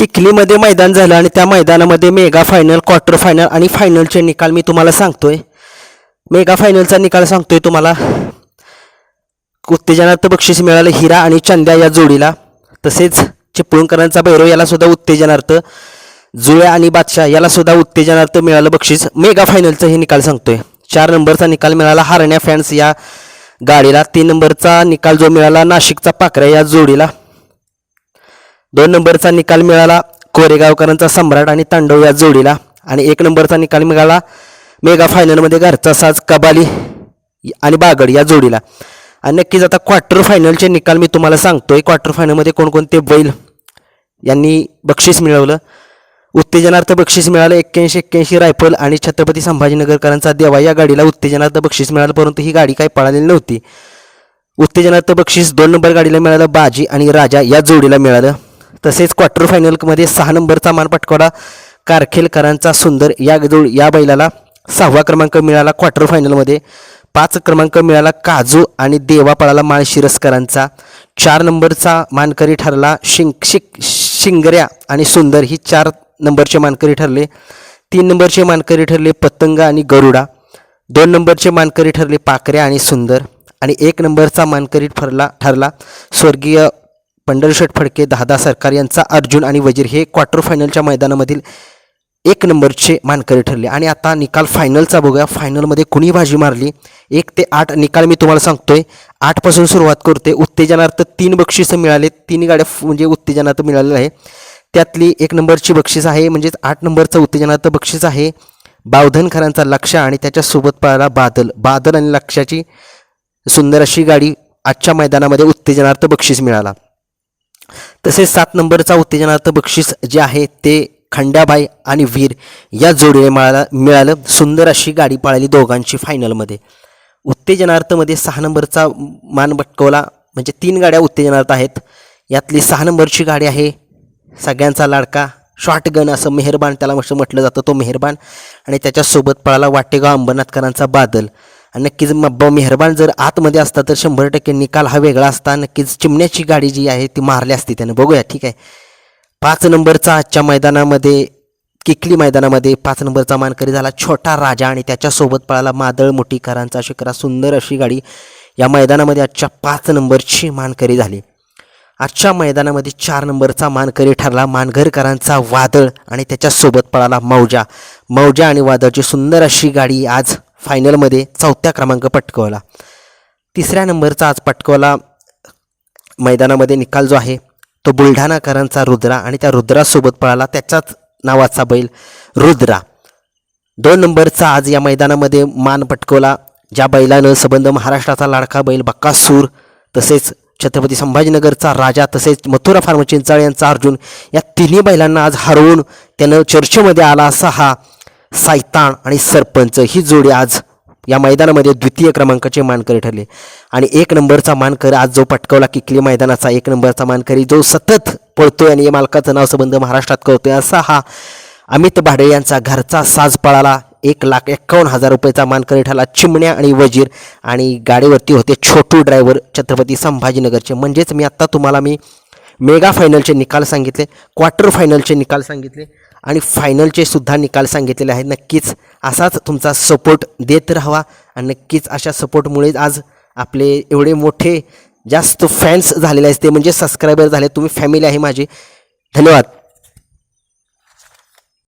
चिखलीमध्ये मैदान झालं आणि त्या मैदानामध्ये मेगा फायनल क्वार्टर फायनल आणि फायनलचे निकाल मी तुम्हाला सांगतोय. मेगा फायनलचा निकाल सांगतोय तुम्हाला. उत्तेजनार्थ बक्षीस मिळालं हिरा आणि चंद्या या जोडीला. तसेच चिपळूणकरांचा भैरव याला सुद्धा उत्तेजनार्थ जुळ्या आणि बादशाह याला सुद्धा उत्तेजनार्थ मिळालं बक्षीस. मेगा फायनलचा हे निकाल सांगतोय. चार नंबरचा निकाल मिळाला हारण्या फॅन्स या गाडीला. तीन नंबरचा निकाल जो मिळाला नाशिकचा पाकऱ्या या जोडीला. दोन नंबरचा निकाल मिळाला कोरेगावकरांचा सम्राट आणि तांडव या जोडीला. आणि एक नंबरचा निकाल मिळाला मेगा फायनलमध्ये घरचा साज कबाली आणि बागड या जोडीला. आणि नक्कीच आता क्वार्टर फायनलचे निकाल मी तुम्हाला सांगतोय. क्वार्टर फायनलमध्ये कोणकोणते बैल यांनी बक्षीस मिळवलं? उत्तेजनार्थ बक्षीस मिळालं एक्क्याऐंशी एक्क्याऐंशी रायफल आणि छत्रपती संभाजीनगरकरांचा देवा या गाडीला उत्तेजनार्थ बक्षीस मिळालं परंतु ही गाडी काही पळालेली नव्हती. उत्तेजनार्थ बक्षीस दोन नंबर गाडीला मिळालं बाजी आणि राजा या जोडीला मिळालं. तसेच क्वार्टर फायनलमध्ये सहा नंबरचा मान पटकवला कारखेलकरांचा सुंदर या जोड या बैलाला सहावा क्रमांक मिळाला. क्वार्टर फायनलमध्ये पाच क्रमांक मिळाला. काजू आणि देवा पळाला माळशिरसकरांचा. चार नंबरचा मानकरी ठरला. शिंग शिक शिंगऱ्या आणि सुंदर ही चार नंबरचे मानकरी ठरले. तीन नंबरचे मानकरी ठरले पतंग आणि गरुडा. दोन नंबरचे मानकरी ठरले पाकऱ्या आणि सुंदर. आणि एक नंबरचा मानकरी ठरला ठरला स्वर्गीय पंढरशेठ फडके दादा सरकार यांचा अर्जुन आणि वजीर हे क्वार्टर फायनलच्या मैदानामधील एक नंबरचे मानकरी ठरले. आणि आता निकाल फायनलचा बघूया. फायनलमध्ये कुणी बाजी मारली? एक ते आठ निकाल मी तुम्हाला सांगतोय. आठपासून सुरुवात करते उत्तेजनार्थ तीन बक्षिसं मिळाले. तीन गाड्या म्हणजे उत्तेजनार्थ मिळालेलं आहे. त्यातली एक नंबरची बक्षीस आहे म्हणजेच आठ नंबरचं उत्तेजनार्थ बक्षीस आहे बावधनकरांचा लक्ष आणि त्याच्यासोबत पळाला बादल. बादल आणि लक्षाची सुंदर अशी गाडी आजच्या मैदानामध्ये उत्तेजनार्थ बक्षीस मिळाला. तसेच सात नंबरचा उत्तेजनार्थ बक्षीस जे आहे ते खंड्याबाई आणि वीर या जोडीने मिळाला मिळालं. सुंदर अशी गाडी पळाली दोघांची फायनलमध्ये उत्तेजनार्थमध्ये सहा नंबरचा मान भटकवला. म्हणजे तीन गाड्या उत्तेजनार्थ आहेत. यातली सहा नंबरची गाडी आहे सगळ्यांचा लाडका शॉटगन गन असं मेहरबान. त्याला असं म्हटलं जातं तो मेहरबान. आणि त्याच्यासोबत पळाला वाटेगाव अंबरनाथकरांचा बादल. नक्कीच मब्बा मेहरबान जर आतमध्ये असता तर शंभर टक्के निकाल हा वेगळा असता. नक्कीच चिमण्याची गाडी जी आहे ती मारली असती त्यानं. बघूया ठीक आहे. पाच नंबरचा आजच्या मैदानामध्ये किकली मैदानामध्ये पाच नंबरचा मानकरी झाला छोटा राजा आणि त्याच्यासोबत पळाला मादळ मोठीकरांचा शिकरा सुंदर अशी गाडी. या मैदानामध्ये आजच्या पाच नंबरची मानकरी झाली. आजच्या मैदानामध्ये चार नंबरचा मानकरी ठरला मानघरकरांचा वादळ आणि त्याच्यासोबत पळाला मौजा. मौजा आणि वादळची सुंदर अशी गाडी आज फायनलमध्ये चौथ्या क्रमांक पटकवला. तिसऱ्या नंबरचा आज पटकवला मैदानामध्ये निकाल जो आहे तो बुलढाणाकरांचा रुद्रा आणि त्या रुद्रासोबत पळाला त्याच्याच नावाचा बैल रुद्रा. दोन नंबरचा आज या मैदानामध्ये मान पटकवला ज्या बैलानं संबंध महाराष्ट्राचा लाडका बैल बक्कासूर तसेच छत्रपती संभाजीनगरचा राजा तसेच मथुरा फार्म चिंचाळ यांचा अर्जुन या तिन्ही बैलांना आज हरवून त्यानं चर्चेमध्ये आला असा हा सायतान आणि सरपंच ही जोडी आज या मैदानामध्ये द्वितीय क्रमांकाचे मानकरी ठरले. आणि एक नंबरचा मानकरी आज जो पटकवला किकली मैदानाचा एक नंबरचा मानकरी जो सतत पळतोय आणि या मालकाचं नाव संबंध महाराष्ट्रात करतोय असा हा अमित भाडे यांचा घरचा साज पळाला. एक लाख एक्कावन्न हजार रुपयाचा मानकरी ठरला. चिमण्या आणि वजीर आणि गाडीवरती होते छोटू ड्रायव्हर छत्रपती संभाजीनगरचे. म्हणजेच मी आत्ता तुम्हाला मी मेगा फायनलचे निकाल सांगितले क्वार्टर फायनलचे निकाल सांगितले. आणि फायनलचे सुद्धा निकाल सांगितलेले आहेत. नक्कीच असाच तुमचा सपोर्ट देत राहावा आणि नक्कीच अशा सपोर्टमुळेच आज आपले एवढे मोठे जास्त फॅन्स झालेले आहेत. ते म्हणजे सबस्क्रायबर झाले. तुम्ही फॅमिली आहे माझी. धन्यवाद.